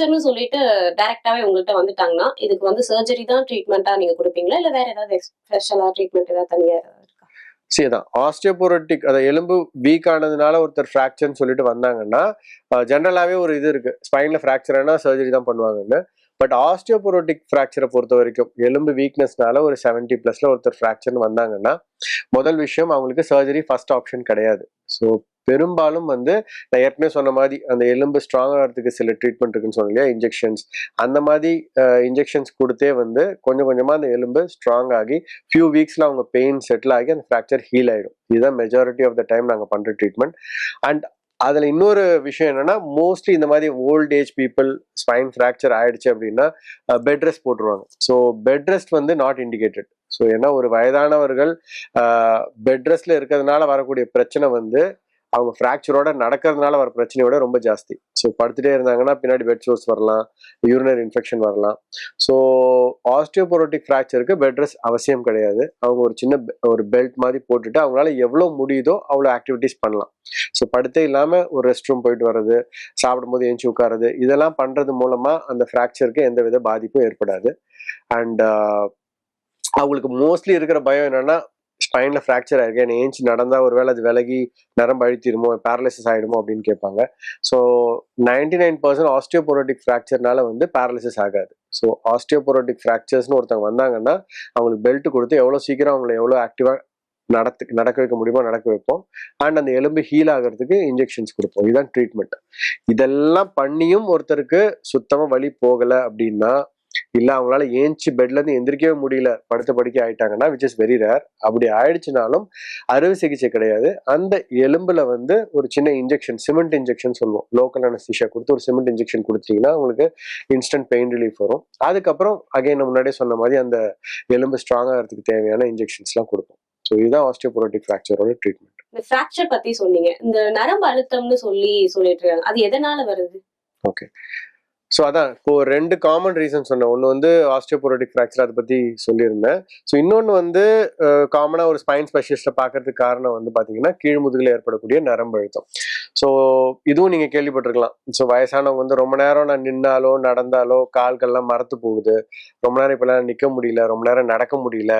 ஃப்ராக்சர்னு சொல்லிட்டு டைரக்டாவே உங்கள்கிட்ட வந்துட்டாங்கன்னா இதுக்கு வந்து சர்ஜரி தான் ட்ரீட்மெண்ட்டா நீங்க கொடுப்பீங்களா? இல்ல வேற ஏதாவது ஸ்பெஷலா ட்ரீட்மெண்ட் ஏதாவது தனியா இருக்கா? சரிதான் ஆஸ்டியோபோரோட்டிக் அதை எலும்பு வீக் ஆனதுனால ஒருத்தர் ஃப்ராக்சர்னு சொல்லிட்டு வந்தாங்கன்னா ஜென்ரலாகவே ஒரு இது இருக்கு. ஸ்பைனில் ஆனால் சர்ஜரி தான் பண்ணுவாங்கன்னு. பட் ஆஸ்டியோபோரோட்டிக் ஃப்ராக்சரை பொறுத்த வரைக்கும் எலும்பு வீக்னஸ்னால ஒரு செவன்டி ப்ளஸ்ல ஒருத்தர் ஃப்ராக்சர்னு வந்தாங்கன்னா முதல் விஷயம் அவங்களுக்கு சர்ஜரி ஃபர்ஸ்ட் ஆப்ஷன் கிடையாது. ஸோ பெரும்பாலும் வந்து நான் ஏற்கனவே சொன்ன மாதிரி அந்த எலும்பு ஸ்ட்ராங் ஆகிறதுக்கு சில ட்ரீட்மெண்ட் இருக்குன்னு சொன்னேன் இல்லையா இன்ஜெக்ஷன்ஸ் அந்த மாதிரி இன்ஜெக்ஷன்ஸ் கொடுத்தே வந்து கொஞ்சம் கொஞ்சமாக அந்த எலும்பு ஸ்ட்ராங் ஆகி ஃபியூ வீக்ஸில் அவங்க பெயின் செட்டில் ஆகி அந்த ஃப்ராக்சர் ஹீல் ஆகிடும் இதுதான் மெஜாரிட்டி ஆஃப் த டைம் நாங்கள் பண்ணுற ட்ரீட்மெண்ட் அண்ட் அதில் இன்னொரு விஷயம் என்னென்னா மோஸ்ட்லி இந்த மாதிரி old age people spine fracture ஆயிடுச்சு அப்படின்னா பெட் ரெஸ்ட் போட்டுருவாங்க. ஸோ பெட் ரெஸ்ட் வந்து நாட் இண்டிகேட்டட் ஸோ ஏன்னா ஒரு வயதானவர்கள் பெட் ரெஸ்ட்ல இருக்கிறதுனால வரக்கூடிய பிரச்சனை வந்து அவங்க ஃப்ராக்சரோட நடக்கிறதுனால வர பிரச்சனையோட ரொம்ப ஜாஸ்தி. ஸோ படுத்துட்டே இருந்தாங்கன்னா பின்னாடி பெட் சோர்ஸ் வரலாம் யூரினரி இன்ஃபெக்ஷன் வரலாம். ஸோ ஆஸ்டியோபோரோட்டிக் ஃப்ராக்சருக்கு பெட் ரெஸ்ட் அவசியம் கிடையாது. அவங்க ஒரு சின்ன பெ- ஒரு பெல்ட் மாதிரி போட்டுட்டு அவங்களால எவ்வளோ முடியுதோ அவ்வளோ ஆக்டிவிட்டீஸ் பண்ணலாம். ஸோ படுத்தே இல்லாமல் ஒரு ரெஸ்ட் ரூம் போயிட்டு வர்றது சாப்பிடும்போது ஏஞ்சி உட்காருது இதெல்லாம் பண்ணுறது மூலமாக அந்த ஃப்ராக்சருக்கு எந்த வித பாதிப்பும் ஏற்படாது. அண்ட் uh, அவங்களுக்கு மோஸ்ட்லி இருக்கிற பயம் என்னன்னா ஸ்பைனில் ஃப்ராக்சர் ஆயிருக்கு. என்ன ஏஞ்சி நடந்தால் ஒருவேளை அது விலகி நரம்பு அழுத்திடுமோ பேரலிசிஸ் ஆகிடுமோ அப்படின்னு கேட்பாங்க. So ninety nine percent osteoporotic ஃப்ராக்சர்னால வந்து பேரலிசிஸ் ஆகாது. ஸோ ஆஸ்டியோபோரோட்டிக் ஃப்ராக்சர்ஸ்னு ஒருத்தவங்க வந்தாங்கன்னா அவங்களுக்கு பெல்ட் கொடுத்து எவ்வளோ சீக்கிரம் அவங்கள எவ்வளோ ஆக்டிவாக நடத்து நடக்க வைக்க முடியுமோ நடக்க வைப்போம். அண்ட் அந்த எலும்பு ஹீல் ஆகிறதுக்கு இன்ஜெக்ஷன்ஸ் கொடுப்போம். இதுதான் ட்ரீட்மெண்ட் இதெல்லாம் பண்ணியும் ஒருத்தருக்கு சுத்தமாக வலி போகலை அப்படின்னா இல்ல அவங்களால ஏஞ்சி பெட்ல இருந்து எந்திரிக்கவே முடியல. படுத்த படுக்க ஆயிட்டாங்கன்னா விச் இஸ் வெரி ரேர் அப்படி ஆயிடுச்சுனாலும் அறுவை சிகிச்சை கிடையாது. அந்த எலும்புல வந்து ஒரு சின்ன இன்ஜெக்ஷன் சிமெண்ட் இன்ஜெக்ஷன் சொல்லுவோம். லோக்கல் அனஸ்தீஷியா கொடுத்து ஒரு சிமெண்ட் இன்ஜெக்ஷன் கொடுத்தீங்கன்னா உங்களுக்கு இன்ஸ்டன்ட் பெயின் ரிலீஃப் வரும். அதுக்கப்புறம் அகைன் முன்னாடியே சொன்ன மாதிரி அந்த எலும்பு ஸ்ட்ராங் ஆகிறதுக்கு தேவையான இன்ஜெக்ஷன்ஸ்லாம் கொடுப்போம். ஸோ இதுதான் ஆஸ்டியோபோரோட்டிக் ஃப்ராக்சரோட ட்ரீட்மெண்ட் இந்த ஃப்ராக்சர் பத்தி சொன்னீங்க. இந்த நரம்பு அழுத்தம்னு சொல்லி சொல்லிட்டு இருக்காங்க. அது எதனால வருது? ஓகே ஸோ அதான். இப்போ ரெண்டு காமன் ரீசன் சொன்னேன். ஒன்று வந்து ஆஸ்டியோபோரோட்டிக் ஃப்ராக்சர் அதை பற்றி சொல்லியிருந்தேன். ஸோ இன்னொன்று வந்து காமனாக ஒரு ஸ்பைன் ஸ்பெஷலிஸ்ட்டை பார்க்கறதுக்கு காரணம் வந்து பார்த்தீங்கன்னா கீழ்முதுகில் ஏற்படக்கூடிய நரம்பு அழுத்தம். ஸோ இதுவும் நீங்கள் கேள்விப்பட்டிருக்கலாம். ஸோ வயசானவங்க வந்து ரொம்ப நேரம் நான் நின்னாலோ நடந்தாலோ கால்கள்லாம் மறத்து போகுது. ரொம்ப நேரம் இப்போலாம் நிற்க முடியல ரொம்ப நேரம் நடக்க முடியல.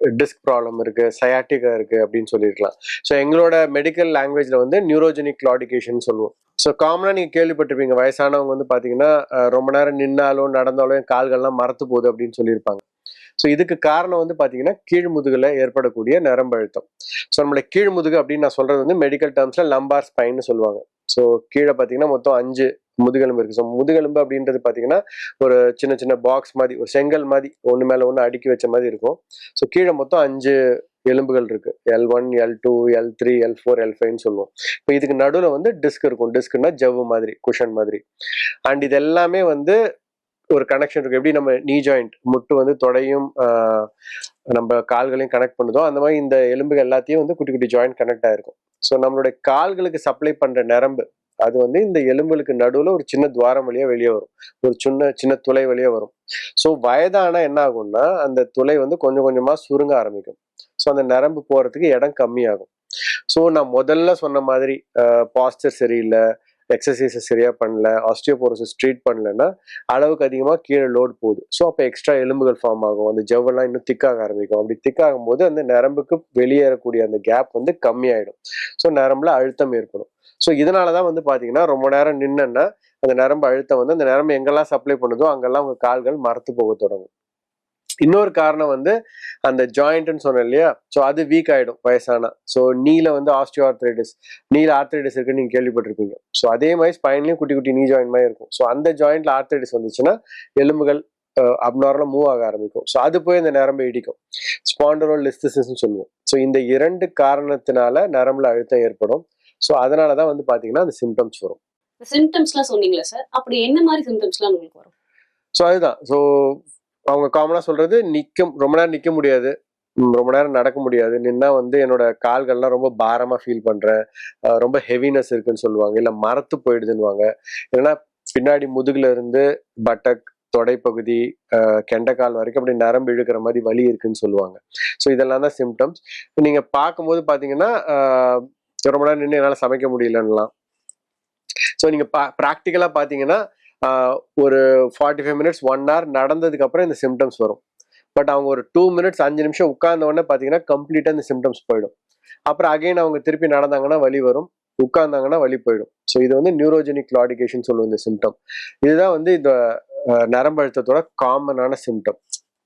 டிஸ்க் ப்ராப்ளம் இருக்குது சயாட்டிகா இருக்குது அப்படின்னு சொல்லியிருக்கலாம் ஸோ எங்களோட மெடிக்கல் லாங்குவேஜில் வந்து நியூரோஜெனிக் கிளாடிகேஷன் சொல்லுவோம். ஸோ காமனாக நீங்கள் கேள்விப்பட்டிருப்பீங்க. வயசானவங்க வந்து பார்த்தீங்கன்னா ரொம்ப நேரம் நின்னாலும் நடந்தாலும் என் கால்கள்லாம் மறத்து போகுது அப்படின்னு சொல்லியிருப்பாங்க. ஸோ இதுக்கு காரணம் வந்து பார்த்தீங்கன்னா கீழ்முதுகில் ஏற்படக்கூடிய நரம்பு அழுத்தம். ஸோ நம்மளோட கீழ் முதுகு அப்படின்னு நான் சொல்கிறது வந்து மெடிக்கல் டேர்ம்ஸில் லம்பார் ஸ்பைன்னு சொல்லுவாங்க. ஸோ கீழே பார்த்தீங்கன்னா மொத்தம் அஞ்சு முதுகெலும்பு இருக்குது ஸோ முதுகெலும்பு அப்படின்றது பார்த்தீங்கன்னா ஒரு சின்ன சின்ன பாக்ஸ் மாதிரி ஒரு செங்கல் மாதிரி ஒன்று மேலே ஒன்று அடுக்கி வச்ச மாதிரி இருக்கும். ஸோ கீழே மொத்தம் அஞ்சு எலும்புகள் இருக்கு. L one L two L three L four L ஃபைவ்னு சொல்லுவோம். இப்போ இதுக்கு நடுவில் வந்து டிஸ்க் இருக்கும். டிஸ்க்னா ஜவ்வு மாதிரி குஷன் மாதிரி. அண்ட் இது எல்லாமே வந்து ஒரு கனெக்ஷன் இருக்கு எப்படி நம்ம நீ ஜாயிண்ட் முட்டு வந்து தொடையும் நம்ம கால்களையும் கனெக்ட் பண்ணுதோ அந்த மாதிரி இந்த எலும்புகள் எல்லாத்தையும் வந்து குட்டி குட்டி ஜாயிண்ட் கனெக்ட் ஆயிருக்கும். ஸோ நம்மளுடைய கால்களுக்கு சப்ளை பண்ணுற நரம்பு அது வந்து இந்த எலும்புகளுக்கு நடுவில் ஒரு சின்ன துவாரம் வழியா வெளியே வரும். ஒரு சின்ன சின்ன துளை வழியா வரும். ஸோ வயதானா என்ன ஆகும்னா அந்த துளை வந்து கொஞ்சம் கொஞ்சமாக சுருங்க ஆரம்பிக்கும். ஸோ அந்த நரம்பு போகிறதுக்கு இடம் கம்மியாகும். ஸோ நான் முதல்ல சொன்ன மாதிரி பாஸ்டர் சரியில்லை எக்ஸசைஸை சரியாக பண்ணல ஆஸ்டியோபோரோசிஸ் ட்ரீட் பண்ணலன்னா அளவுக்கு அதிகமாக கீழே லோட் போகுது. ஸோ அப்போ எக்ஸ்ட்ரா எலும்புகள் ஃபார்ம் ஆகும். அந்த ஜவ்வெல்லாம் இன்னும் திக்காக ஆரம்பிக்கும். அப்படி திக்காகும் போது அந்த நரம்புக்கு வெளியேறக்கூடிய அந்த கேப் வந்து கம்மியாயிடும். ஸோ நரம்புல அழுத்தம் ஏற்படும். ஸோ இதனால தான் வந்து பார்த்தீங்கன்னா ரொம்ப நேரம் நின்னன்னா அந்த நரம்பு அழுத்தம் வந்து அந்த நரம்பு எங்கெல்லாம் சப்ளை பண்ணுதோ அங்கெல்லாம் உங்கள் கால்கள் மரத்து போக தொடங்கும். இன்னொரு காரணம் வந்து அந்த ஜாயிண்ட்னு சொன்னேன் இல்லையா? ஸோ அது வீக் ஆயிடும் வயசானா. ஸோ நீல வந்து ஆஸ்டியோ ஆர்த்ரைட்டிஸ் நீல ஆர்த்ரைட்டிஸ் இருக்குன்னு நீங்க கேள்விப்பட்டிருப்பீங்க. ஸோ அதே மாதிரி ஸ்பைன்லயும் குட்டி குட்டி நீ ஜாயிண்ட் மாதிரி இருக்கும். ஸோ அந்த ஜாயிண்ட்ல ஆர்த்ரைட்டிஸ் வந்துச்சுன்னா எலும்புகள் அப்நார்மலாக மூவ் ஆக ஆரம்பிக்கும். ஸோ அது போய் இந்த நரம்பை இடிக்கும். ஸ்பாண்டரோ லிஸ்டிசஸ்ன்னு சொல்லுவோம். ஸோ இந்த இரண்டு காரணத்தினால நரம்புல அழுத்தம் ஏற்படும். ஸோ அதனால தான் வந்து பார்த்தீங்கன்னா அந்த சிம்டம்ஸ் வரும். சிம்டம்ஸ்லாம் சொன்னீங்களா சார் அப்படி என்ன மாதிரி சிம்டம்ஸ்லாம் உங்களுக்கு வரும்? ஸோ அதுதான். ஸோ அவங்க காமனாக சொல்கிறது நிற்க ரொம்ப நேரம் நிற்க முடியாது. ரொம்ப நேரம் நடக்க முடியாது. நின்னா வந்து என்னோட கால்கள்லாம் ரொம்ப பாரமாக ஃபீல் பண்ணுறேன் ரொம்ப ஹெவினஸ் இருக்குன்னு சொல்லுவாங்க. இல்லை மரத்து போயிடுதுன்னுவாங்க. ஏன்னா பின்னாடி முதுகுல இருந்து பட்டக் தொடைப்பகுதி கெண்டக்கால் கெண்டைக்கால் வரைக்கும் அப்படி நரம்பு இழுக்கிற மாதிரி வலி இருக்குன்னு சொல்லுவாங்க. ஸோ இதெல்லாம் தான் சிம்டம்ஸ் நீங்கள் பார்க்கும்போது பார்த்தீங்கன்னா ரொம்ப நேரம் நின்று என்னால் சமைக்க முடியலன்னலாம். ஸோ நீங்கள் பா ப்ராக்டிக்கலாக பார்த்தீங்கன்னா ஒரு forty five minutes one hour நடந்ததுக்கப்புறம் இந்த சிம்டம்ஸ் வரும். பட் அவங்க ஒரு டூ மினிட்ஸ் அஞ்சு நிமிஷம் உட்கார்ந்த உடனே பார்த்தீங்கன்னா கம்ப்ளீட்டாக இந்த சிம்டம்ஸ் போயிடும். அப்புறம் அகைன் அவங்க திருப்பி நடந்தாங்கன்னா வலி வரும். உட்கார்ந்தாங்கன்னா வலி போயிடும். ஸோ இது வந்து நியூரோஜெனிக் லாடிகேஷன் சொல்லுவோம் இந்த சிம்டம் இதுதான் வந்து இந்த நரம்பழுத்தத்தோட நரம்பு அழுத்தத்தோட காமனான சிம்டம்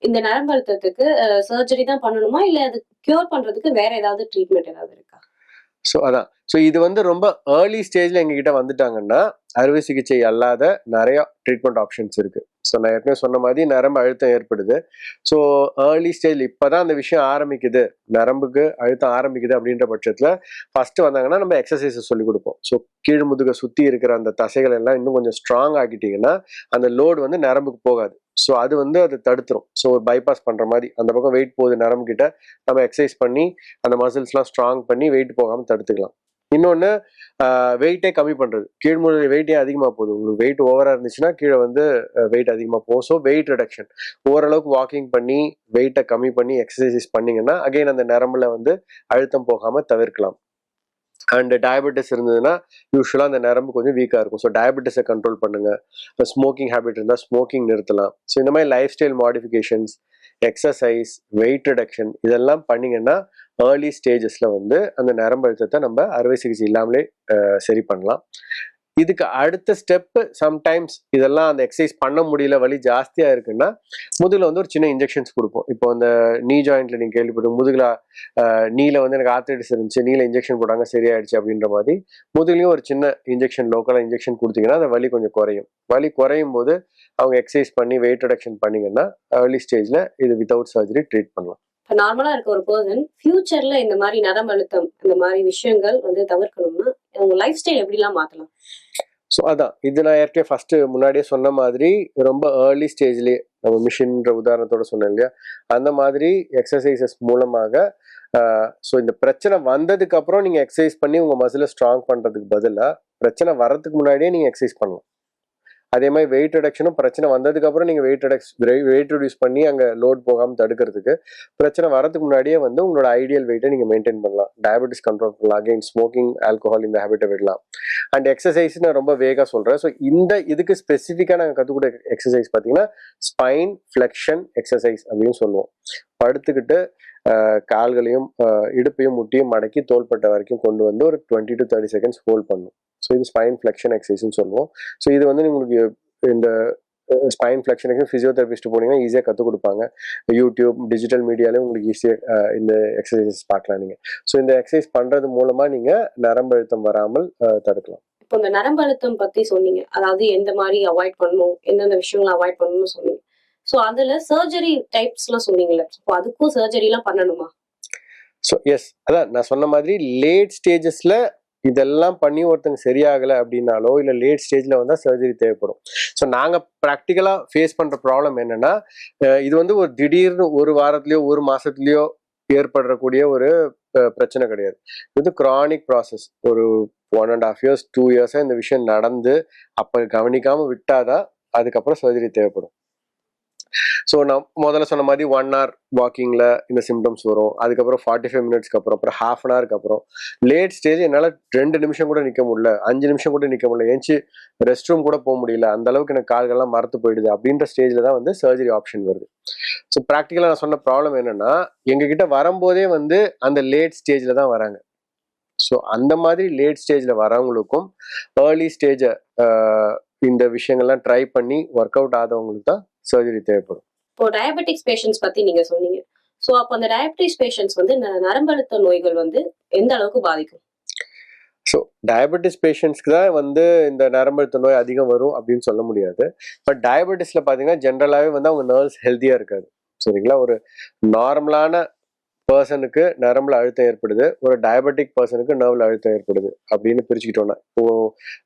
இந்த நரம்பு அழுத்தத்துக்கு சர்ஜரி தான் பண்ணணுமா? இல்லை அது கியூர் பண்றதுக்கு வேற ஏதாவது ட்ரீட்மெண்ட் ஏதாவது இருக்கா? ஸோ அதான். ஸோ இது வந்து ரொம்ப ஏர்லி ஸ்டேஜில் எங்ககிட்ட வந்துட்டாங்கன்னா அறுவை சிகிச்சை அல்லாத நிறைய ட்ரீட்மெண்ட் ஆப்ஷன்ஸ் இருக்கு. ஸோ நான் ஏற்கனவே சொன்ன மாதிரி நரம்பு அழுத்தம் ஏற்படுது. ஸோ ஏர்லி ஸ்டேஜில் இப்போ தான் அந்த விஷயம் ஆரம்பிக்குது. நரம்புக்கு அழுத்தம் ஆரம்பிக்குது அப்படின்ற பட்சத்தில் ஃபஸ்ட்டு வந்தாங்கன்னா நம்ம எக்ஸசைஸை சொல்லிக் கொடுப்போம். ஸோ கீழ் முதுக சுற்றி இருக்கிற அந்த தசைகள் எல்லாம் இன்னும் கொஞ்சம் ஸ்ட்ராங் ஆக்கிட்டீங்கன்னா அந்த லோடு வந்து நரம்புக்கு போகாது. ஸோ அது வந்து அது தடுத்துரும். ஸோ பைபாஸ் பண்ணுற மாதிரி. அந்த பக்கம் வெயிட் போகுது நரம்பு கிட்ட. நம்ம எக்ஸசைஸ் பண்ணி அந்த மசில்ஸ்லாம் ஸ்ட்ராங் பண்ணி வெயிட் போகாமல் தடுத்துக்கலாம். இன்னொன்று வெயிட்டே கம்மி பண்ணுறது கீழ்முறை வெயிட்டே அதிகமாக போகுது. உங்களுக்கு வெயிட் ஓவராக இருந்துச்சுன்னா கீழே வந்து வெயிட் அதிகமாக போகும். ஸோ வெயிட் ரிடக்ஷன் ஓரளவுக்கு வாக்கிங் பண்ணி வெயிட்டை கம்மி பண்ணி எக்ஸசைஸ் பண்ணிங்கன்னா அகைன் அந்த நரம்பில் வந்து அழுத்தம் போகாமல் தவிர்க்கலாம். அண்ட் டயபெட்டிஸ் இருந்ததுன்னா யூஸ்வலாக அந்த நரம்பு கொஞ்சம் வீக்காக இருக்கும். ஸோ டயபெட்டிஸை கண்ட்ரோல் பண்ணுங்கள் ஸ்மோக்கிங் ஹேபிட் இருந்தால் ஸ்மோக்கிங் நிறுத்தலாம். ஸோ இந்த மாதிரி life style modifications exercise weight reduction இதெல்லாம் பண்ணிங்கன்னா ஏர்லி ஸ்டேஜஸில் வந்து அந்த நரம்பு அழுத்தத்தை நம்ம அறுவை சிகிச்சை இல்லாமலே சரி பண்ணலாம். இதுக்கு அடுத்த ஸ்டெப்பு சம்டைம்ஸ் இதெல்லாம் அந்த எக்ஸசைஸ் பண்ண முடியல வலி ஜாஸ்தியாக இருக்குன்னா முதுகில் வந்து ஒரு சின்ன இன்ஜெக்ஷன்ஸ் கொடுப்போம். இப்போ அந்த நீ ஜாயிண்ட்ல நீங்கள் கேள்விப்பட்டு முதுகில் நீல வந்து எனக்கு ஆர்த்தரைட்டிஸ் இருந்துச்சு நீல இன்ஜெக்ஷன் போட்டாங்க சரியாயிடுச்சு அப்படின்ற மாதிரி முதுகிலையும் ஒரு சின்ன இன்ஜெக்ஷன் லோக்கலாக இன்ஜெக்ஷன் கொடுத்தீங்கன்னா அந்த வலி கொஞ்சம் குறையும். வலி குறையும் போது அவங்க எக்ஸசைஸ் பண்ணி வெயிட் ரிடக்ஷன் பண்ணிங்கன்னா ஏர்லி ஸ்டேஜில் இது வித்தவுட் சர்ஜரி ட்ரீட் பண்ணலாம். இப்ப நார்மலா இருக்க ஒரு பர்சன் ஃபியூச்சர்ல இந்த மாதிரி நரம்பு அழுத்தம் இந்த மாதிரி விஷயங்கள் வந்து தவிர்க்கணும்னா உங்க லைஃப் ஸ்டைல் எப்படிலாம் மாத்தலாம்? ஸோ அதான். இது நான் ஏற்கனவே ஃபர்ஸ்ட் முன்னாடியே சொன்ன மாதிரி ரொம்ப ஏர்லி ஸ்டேஜ்லேயே நம்ம மிஷின்ற உதாரணத்தோட சொன்னேன் இல்லையா? அந்த மாதிரி எக்ஸசைசஸ் மூலமாக ஸோ இந்த பிரச்சனை வந்ததுக்கு அப்புறம் நீங்கள் எக்ஸசைஸ் பண்ணி உங்கள் மசிலை ஸ்ட்ராங் பண்ணுறதுக்கு பதிலாக பிரச்சனை வர்றதுக்கு முன்னாடியே நீங்கள் எக்ஸசைஸ் பண்ணலாம். அதே மாதிரி வெயிட் ரிடக்ஷனும் பிரச்சனை வந்ததுக்கப்புறம் நீங்கள் வெயிட் ரிடக்ஸ் வெயிட் ரிடியூஸ் பண்ணி அங்கே லோட் போகாமல் தடுக்கிறதுக்கு பிரச்சனை வரதுக்கு முன்னாடியே வந்து உங்களோட ஐடியல் வெயிட்டை நீங்கள் மெயின்டைன் பண்ணலாம். டயபெட்டிஸ் கண்ட்ரோல் பண்ணலாம். அகெயின் ஸ்மோக்கிங் ஆல்கோஹால் இந்த ஹேபிட்டை விடலாம். அண்ட் எக்ஸசைஸ் நான் ரொம்ப வேகாக சொல்கிறேன் ஸோ இந்த இதுக்கு ஸ்பெசிஃபிக்காக நாங்கள் கற்றுக் எக்ஸசைஸ் பார்த்தீங்கன்னா ஸ்பைன் ஃப்ளெக்ஷன் எக்ஸசைஸ் அப்படின்னு சொல்லுவோம். படுத்துக்கிட்டு கால்களையும் இடுப்பையும் முட்டியும் மடக்கி தோள்பட்டை வரைக்கும் கொண்டு வந்து ஒரு twenty to thirty seconds hold பண்ணும். ஸோ இது ஸ்பைன் ஃப்ளெக்ஷன் எக்ஸசைஸ்னு சொல்லுவோம். ஸோ இது வந்து உங்களுக்கு இந்த ஸ்பைன் ஃப்ளெக்ஷன் எக்ஸசைஸ் ஃபிசியோதெரபிஸ்ட் போனீங்கன்னா ஈஸியாக கற்றுக் கொடுப்பாங்க. யூடியூப் டிஜிட்டல் மீடியாலையும் உங்களுக்கு ஈஸியாக இந்த எக்ஸசைசஸ் பார்க்கலாம் நீங்கள் ஸோ இந்த எக்ஸசைஸ் பண்ணுறது மூலமாக நீங்கள் நரம்பு அழுத்தம் வராமல் தடுக்கலாம். இப்போ இந்த நரம்பு அழுத்தம் பற்றி சொன்னீங்க. அதாவது எந்த மாதிரி அவாய்ட் பண்ணணும் எந்தெந்த விஷயங்களை அவாய்ட் பண்ணணும்னு சொன்னீங்க. ஸோ அதுல சர்ஜரி டைப்ஸ்லாம் சொன்னீங்களே சொன்னீங்கல்ல. அதுக்கும் சர்ஜரி எல்லாம் பண்ணணுமா? ஸோ எஸ் அதான் நான் சொன்ன மாதிரி லேட் ஸ்டேஜஸ்ல இதெல்லாம் பண்ணி ஒருத்தங்க சரியாகலை அப்படின்னாலோ இல்லை லேட் ஸ்டேஜில் வந்தால் சர்ஜரி தேவைப்படும். ஸோ நாங்கள் ப்ராக்டிக்கலாக ஃபேஸ் பண்ணுற ப்ராப்ளம் என்னன்னா இது வந்து ஒரு திடீர்னு ஒரு வாரத்துலேயோ ஒரு மாதத்துலேயோ ஏற்படக்கூடிய ஒரு பிரச்சனை கிடையாது. இது வந்து க்ரானிக் ப்ராசஸ் ஒரு one and half years two இயர்ஸாக இந்த விஷயம் நடந்து அப்போ கவனிக்காமல் விட்டாதான் அதுக்கப்புறம் சர்ஜரி தேவைப்படும். ஸோ நான் முதல்ல சொன்ன மாதிரி ஒன் ஹவர் வாக்கிங்கில் இந்த சிம்டம்ஸ் வரும். அதுக்கப்புறம் ஃபார்ட்டி ஃபைவ் மினிட்ஸ்க்கு அப்புறம் அப்புறம் ஹாஃப் அன் ஹவருக்கு அப்புறம். லேட் ஸ்டேஜ் என்னால் ரெண்டு நிமிஷம் கூட நிற்க முடியல. அஞ்சு நிமிஷம் கூட நிற்க முடியல. ஏஞ்சி ரெஸ்ட் ரூம் கூட போக முடியல. அந்த அளவுக்கு எனக்கு கால்கள்லாம் மறத்து போயிடுது அப்படின்ற ஸ்டேஜில் தான் வந்து சர்ஜரி ஆப்ஷன் வருது. ஸோ ப்ராக்டிக்கலாக நான் சொன்ன ப்ராப்ளம் என்னென்னா எங்ககிட்ட வரும்போதே வந்து அந்த லேட் ஸ்டேஜில் தான் வராங்க. ஸோ அந்த மாதிரி லேட் ஸ்டேஜில் வரவங்களுக்கும் ஏர்லி ஸ்டேஜை இந்த விஷயங்கள்லாம் ட்ரை பண்ணி ஒர்க் அவுட் ஆதவங்களுக்கு தான் சர்ஜரி தேவைப்படும். இப்போ டயபெட்டிக்ஸ் பேஷண்ட்ஸ் பத்தி நீங்க சொன்னீங்க. சோ அப்போ அந்த டயபெட்டிஸ் பேஷண்ட்ஸ் வந்து இந்த நரம்பழுத்த நோய்கள் வந்து எந்த அளவுக்கு பாதிக்கும்? ஸோ டயபெட்டிஸ் பேஷண்ட்ஸ்க்கு தான் வந்து இந்த நரம்பழுத்த நோய் அதிகம் வரும் அப்படின்னு சொல்ல முடியாது. பட் டயபெட்டிஸில் பார்த்தீங்கன்னா ஜென்ரலாகவே வந்து அவங்க நர்வ்ஸ் ஹெல்த்தியாக இருக்காது. சரிங்களா? ஒரு நார்மலான பர்சனுக்கு நரம்புல அழுத்தம் ஏற்படுது. ஒரு டயபெட்டிக் பர்சனுக்கு நர்வில் அழுத்தம் ஏற்படுது அப்படின்னு பிரிச்சுக்கிட்டோம்னா இப்போ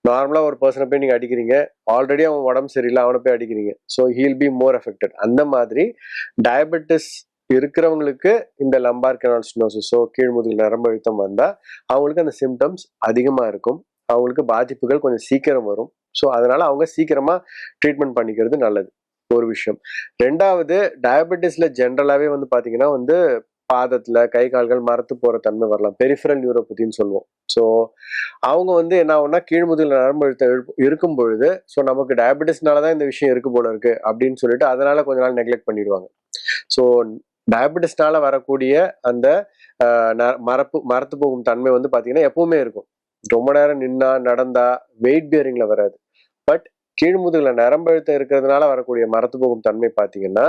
நார்மலாக ஒரு பர்சனை போய் நீங்கள் அடிக்கிறீங்க. ஆல்ரெடி அவன் உடம்பு சரியில்லை அவனை போய் அடிக்கிறீங்க. So he'll be more affected அந்த மாதிரி டயபெட்டிஸ் இருக்கிறவங்களுக்கு இந்த லம்பார் கெனால் ஸ்டினோசிஸோ கீழ்முதுகில் நரம்பு அழுத்தம் வந்தால் அவங்களுக்கு அந்த சிம்டம்ஸ் அதிகமாக இருக்கும். அவங்களுக்கு பாதிப்புகள் கொஞ்சம் சீக்கிரம் வரும். ஸோ அதனால் அவங்க சீக்கிரமாக ட்ரீட்மெண்ட் பண்ணிக்கிறது நல்லது. ஒரு விஷயம். ரெண்டாவது டயபெட்டிஸில் ஜென்ரலாகவே வந்து பார்த்தீங்கன்னா வந்து பாதத்தில் கை கால்கள் மரத்து போகிற தன்மை வரலாம். பெரிஃபரல் நியூரோபதின்னு சொல்லுவோம். ஸோ அவங்க வந்து என்ன ஆகும்னா கீழ்முதுகில் நரம்பு அழுத்தம் இருக்கும் பொழுது ஸோ நமக்கு டயபெட்டிஸ்னால தான் இந்த விஷயம் இருக்கு போல இருக்கு அப்படின்னு சொல்லிட்டு அதனால கொஞ்ச நாள் நெக்லெக்ட் பண்ணிடுவாங்க. ஸோ டயபெட்டிஸ்னால வரக்கூடிய அந்த ந- மரப்பு மரத்து போகும் தன்மை வந்து பார்த்திங்கன்னா எப்பவுமே இருக்கும். ரொம்ப நேரம் நின்னா நடந்தா வெயிட் பியரிங்ல வராது. பட் கீழ்முதுகில் நரம்பழுத்தம் இருக்கிறதுனால வரக்கூடிய மரத்து போகும் தன்மை பார்த்தீங்கன்னா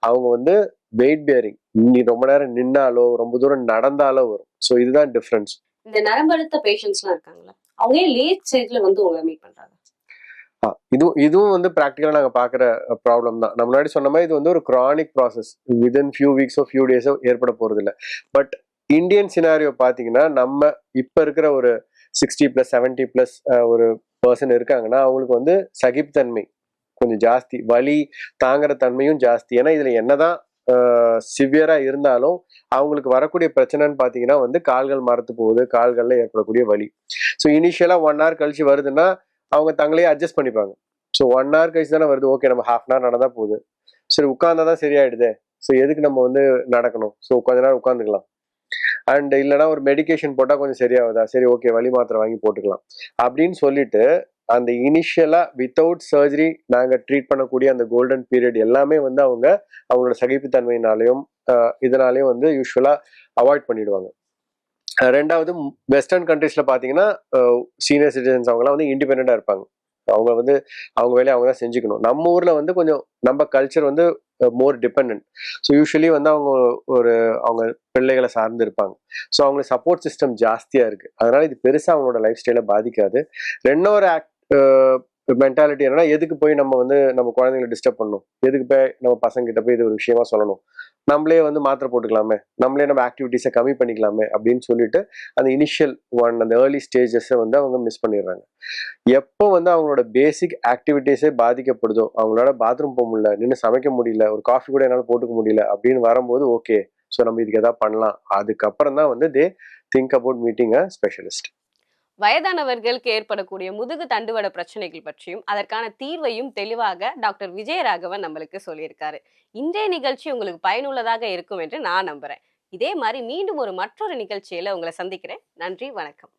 அவங்க வந்து வெயிட் பியரிங் நீ ரொம்ப நேரம் நின்னாலோ ரொம்ப தூரம் நடந்தாலோ வரும். ஸோ இதுதான் டிஃப்ரென்ஸ் இந்த நரம்பழுத்த பேஷண்ட்ஸ்லாம் இருக்காங்களா அவங்க லேட் ஸ்டேஜ்ல வந்து உங்களை மீட் பண்றாங்க. இதுவும் இதுவும் வந்து ப்ராக்டிக்கலாக நாங்கள் பார்க்குற ப்ராப்ளம் தான். நம்ம முன்னாடி சொன்ன மாதிரி இது வந்து ஒரு க்ரானிக் ப்ராசஸ் வித்தின் ஃபியூ வீக்ஸோ ஃபியூ டேஸோ ஏற்பட போகிறது இல்லை பட் இந்தியன் சினாரியோ பார்த்தீங்கன்னா நம்ம இப்போ இருக்கிற ஒரு சிக்ஸ்டி ப்ளஸ் செவன்ட்டி ப்ளஸ் ஒரு பர்சன் இருக்காங்கன்னா அவங்களுக்கு வந்து சகிப்புத்தன்மை கொஞ்சம் ஜாஸ்தி. வலி தாங்குற தன்மையும் ஜாஸ்தி. ஏன்னா இதில் என்னதான் சிவியராக இருந்தாலும் அவங்களுக்கு வரக்கூடிய பிரச்சனைன்னு பார்த்தீங்கன்னா வந்து கால்கள் மரத்து போகுது. கால்களில் ஏற்படக்கூடிய வலி. ஸோ இனிஷியலாக ஒன் ஹவர் கழிச்சு வருதுன்னா அவங்க தங்களையே அட்ஜஸ்ட் பண்ணிப்பாங்க. ஸோ ஒன் ஹவர் கழிச்சு தானே வருது. ஓகே நம்ம ஹாஃப் அன் ஹவர் நடந்தால் போகுது. சரி உட்காந்தா தான் சரியாயிடுதே. ஸோ எதுக்கு நம்ம வந்து நடக்கணும்? ஸோ கொஞ்ச நேரம் உட்காந்துக்கலாம் அண்ட் இல்லைன்னா ஒரு மெடிகேஷன் போட்டால் கொஞ்சம் சரியாகுதா? சரி ஓகே வழி மாத்திரை வாங்கி போட்டுக்கலாம். அப்படின்னு சொல்லிட்டு அந்த இனிஷியலாக வித்தவுட் சர்ஜரி நாங்கள் ட்ரீட் பண்ணக்கூடிய அந்த கோல்டன் பீரியட் எல்லாமே வந்து அவங்க அவங்களோட சகிப்புத்தன்மையினாலையும் இதனாலையும் வந்து யூஸ்வலாக அவாய்ட் பண்ணிடுவாங்க. ரெண்டாவது வெஸ்டர்ன் கண்ட்ரிஸில் பார்த்தீங்கன்னா சீனியர் சிட்டிசன்ஸ் அவங்கலாம் வந்து இண்டிபெண்ட்டாக இருப்பாங்க. அவங்க வந்து அவங்க வேலையை அவங்க தான் செஞ்சுக்கணும். நம்ம ஊரில் வந்து கொஞ்சம் நம்ம கல்ச்சர் வந்து மோர் டிபெண்ட் ஸோ யூஸ்வலி வந்து அவங்க ஒரு அவங்க பிள்ளைகளை சார்ந்து இருப்பாங்க. ஸோ அவங்களுக்கு சப்போர்ட் சிஸ்டம் ஜாஸ்தியாக இருக்குது அதனால் இது பெருசாக அவங்களோட லைஃப் ஸ்டைலை பாதிக்காது. ரெண்டொரு ஆக்ட் மென்டாலிட்டி என்னன்னா எதுக்கு போய் நம்ம வந்து நம்ம குழந்தைங்களை டிஸ்டர்ப் பண்ணணும்? எதுக்கு போய் நம்ம பசங்க கிட்ட போய் இது ஒரு விஷயமா சொல்லணும்? நம்மளே வந்து மாத்திரை போட்டுக்கலாமே. நம்மளே நம்ம ஆக்டிவிட்டிஸை கம்மி பண்ணிக்கலாமே அப்படின்னு சொல்லிட்டு அந்த இனிஷியல் ஒன் அந்த ஏர்லி ஸ்டேஜஸை வந்து அவங்க மிஸ் பண்ணிடுறாங்க. எப்போ வந்து அவங்களோட பேசிக் ஆக்டிவிட்டீஸே பாதிக்கப்படுதோ அவங்களோட பாத்ரூம் போக முடியல நின்று சமைக்க முடியல ஒரு காஃபி கூட என்னால் போட்டுக்க முடியல அப்படின்னு வரும்போது ஓகே ஸோ நம்ம இதுக்கு எதாவது பண்ணலாம். அதுக்கப்புறம் தான் வந்து they think about meeting a specialist வயதானவர்களுக்கு ஏற்படக்கூடிய முதுகு தண்டுவட பிரச்சனைகள் பற்றியும் அதற்கான தீர்வையும் தெளிவாக டாக்டர் விஜயராகவன் நம்மளுக்கு சொல்லியிருக்காரு. இன்றைய நிகழ்ச்சி உங்களுக்கு பயனுள்ளதாக இருக்கும் என்று நான் நம்புறேன். இதே மாதிரி மீண்டும் ஒரு மற்றொரு நிகழ்ச்சியில உங்களை சந்திக்கிறேன். நன்றி வணக்கம்.